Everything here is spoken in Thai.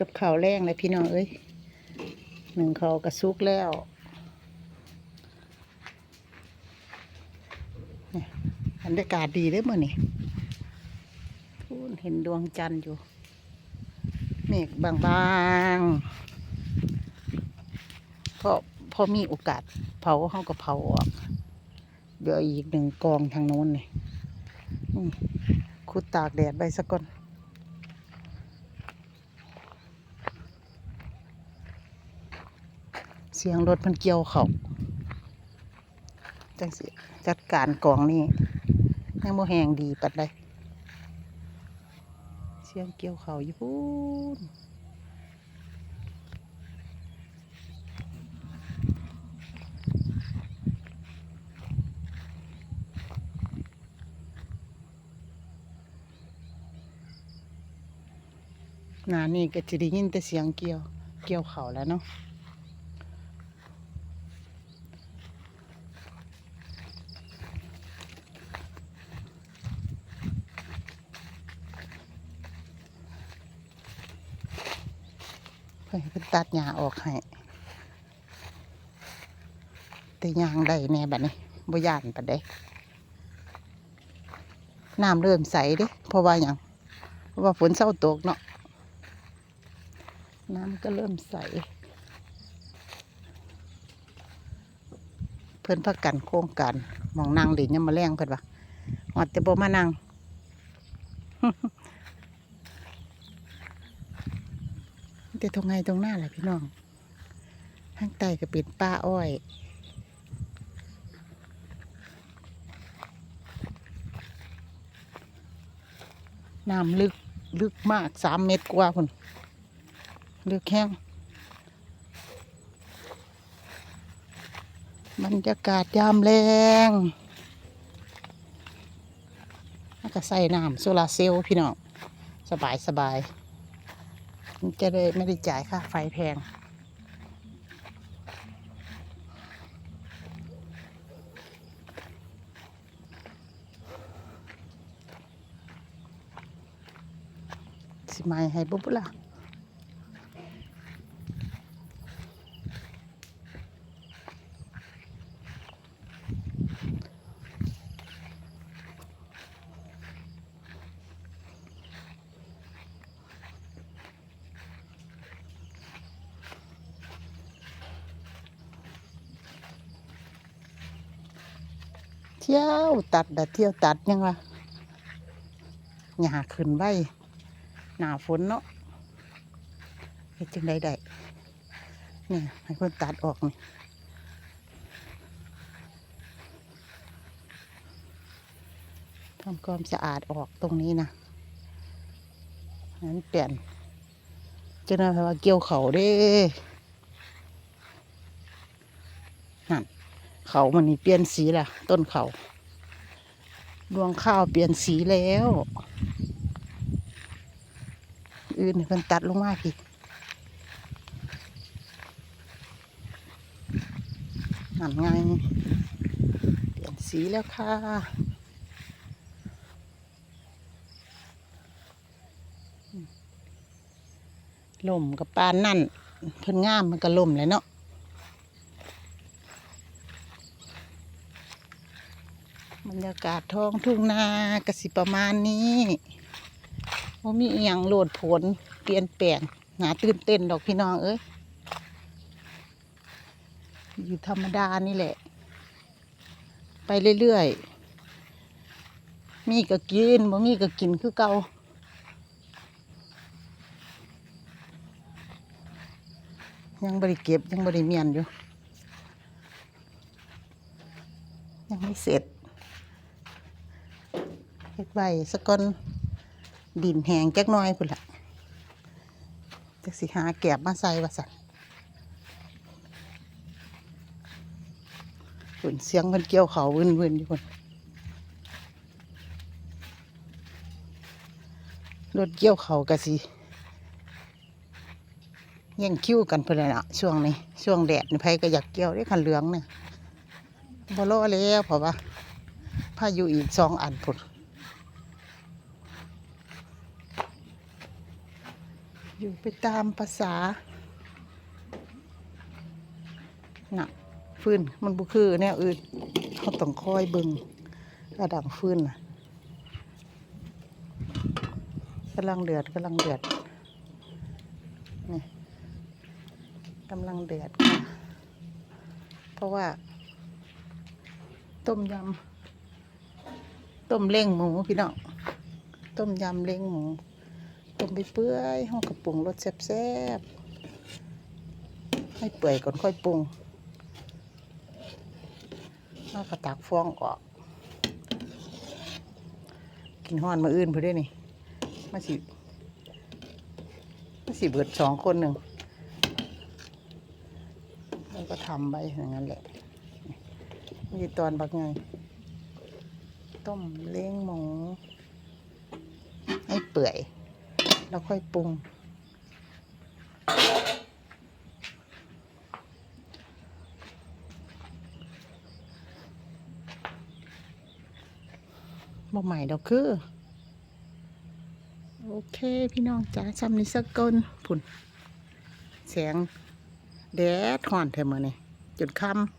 กับข้าวแรงเลยพี่น้องเอ้ยหนึ่งเขาวกระซุกแล้วบรรยากาศดีเลยมื่อนี่พูนเห็นดวงจันทร์อยู่เมฆบางๆพอพอมีโอกาสเผาเขาก็เผาออกเดี๋ยวอีกหนึ่งกองทางโน้นนี่คุดตากแดดใบสะก่อน เสียงรถมันเกี่ยวเขาจังสิจัดการกองนี่ยังโมแหงดีปัดเลยเสียงเกี่ยวเขาอยู่พูนนานี่ก็จะได้ยินแต่เสียงเกี่ยว เกี่ยวเขาแล้วเนาะ พิ่นเพิ่นตัดหญ้าออกให้แต่ยางได้แน่บัดนี้บ่ย่านปานใดน้ำเริ่มใสเด้เพราะว่าหยังเพราะว่าฝนเศร้าตกเนาะน้ำก็เริ่มใส เพิ่อนพักกันโครงการหมองนั่งดินยังมาแรงเพิ่อนว่าหอดแต่บ่มานั่ง แต่ตรงไงตรงหน้าแหละพี่น้องข้างใต้ก็เป็นป้าอ้อยน้ำลึกลึกมากสามเมตรกว่าพุ่นลึกแห้งบรรยากาศยามแรงแล้วก็ใส่น้ำโซลาเซลล์พี่น้อง สบายสบาย จะได้ไม่ได้จ่ายค่าไฟแพง สิไม่ให้บุบล่ะ ที่ยวตัดดะเที่ยวตัดยังวะหญ้าขึ้นไว้หนาฝนเนาะเฮ็ดจังไดได้เนี่ยให้คนตัดออกนี่ทำความสะอาดออกตรงนี้นะนั้นเปลี่ยนจะน่าว่าเกี่ยวเขาเด้นั่น เขามันนี่เปลี่ยนสีละต้นเขารวงข้าวเปลี่ยนสีแล้ว อื่นเพิ่นตัดลงมาพี่นั่นไง เปลี่ยนสีแล้วค่ะลมกับปานนั่นเพิ่นงามมันก็ลมเลยเนาะ บรรยากาศท้องทุ่งนากสิประมาณนี้ว่ามีอหย่างโหลดผลเปลี่ยนแปลงหนาตื่นเต้นดอกพี่น้องเอ้ยอยู่ธรรมดานี่แหละ ไปเรื่อยๆ มีก็กินบ่มีก็กินคือเก่ายังบริเก็บยังบริเมียนอยู่ ยังไม่เสร็จ เฮ็ดไว้สะก่อนดินแหงจักหน้อยพุ่นละจักสิหาแกบมาใส่ว่าสันฝุ่นเสียงมันเกี่ยวเขาวืนวืนๆอยู่พุ่นรถเกี่ยวเขากะสิย่งคิ้วกันเพื่อนน่ะช่วงนี้ช่วงแดดนี่ไผก็อยากเกี่ยวได้คันเหลืองเนี่ยบ่รอแล้วเพราะว่าพายุอีกสองอันพุ่น อยู่ไปตามภาษาน่ะฟืนมันบุคือแนวอื่นเขาต้องคอยเบิงระดับฟืนน่ะกำลังเดือดกำลังเดือดนี่กำลังเดือดค่ะเพราะว่า ต้มยำต้มเล้งหมูพี่น้องต้มยำเล้งหมู ต้มไปเปื่อยห้องกระปรุงรสแซ่บๆให้เปื่อยก่อนค่อยปรุงแล้วก็ตักฟองออก กินห้อนมาอื่นเพื่อได้นี่มาสิมาสิเบิดสองคนหนึ่งแล้วก็ทำไปอย่างนั้นแหละมีตอนบักไงต้มเล้งหมูให้เปื่อย แล้วค่อยปรุง บ่ใหม่ดอกคือ โอเคพี่น้องจ้าซ้ำนี้สักก้นผุนแสงแดดห่อนเถอะมื้อนี่จนค่ำ